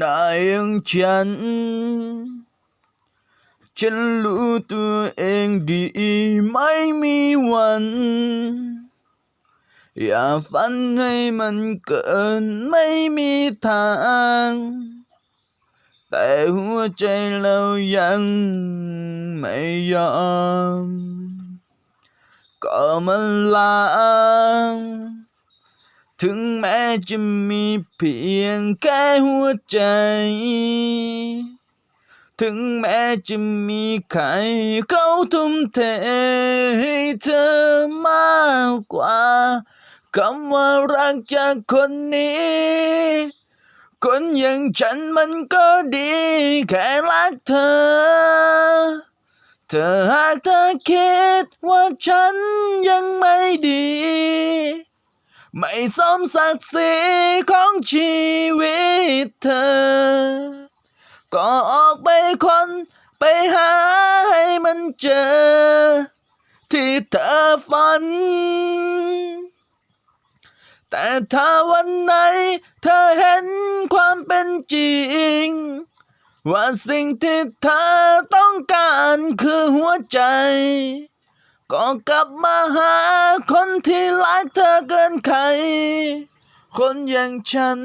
นายอย่างฉันฉันรู้ตัวเองดีไม่มีวันอย่าฝันใถึงแม้จะมีเพียงแค่หัวใจ ถึงแม้จะมีใครเขาทุ่มเทให้เธอมากกว่าคำว่ารักจากคนนี้ คนอย่างฉันมันก็ดีแค่รักเธอ เธอหากเธอคิดว่าฉันยังไม่ดี ไม่สมศักดิ์ศรีของชีวิตเธอ ก็ออกไปคนไปหาให้มันเจอ ที่เธอฝัน แต่ถ้าวันไหนเธอเห็นความเป็นจริง ว่าสิ่งที่เธอต้องการคือหัวใจ ก็กลับมาหาคนที่ รักเธอเกินใคร คนอย่างฉัน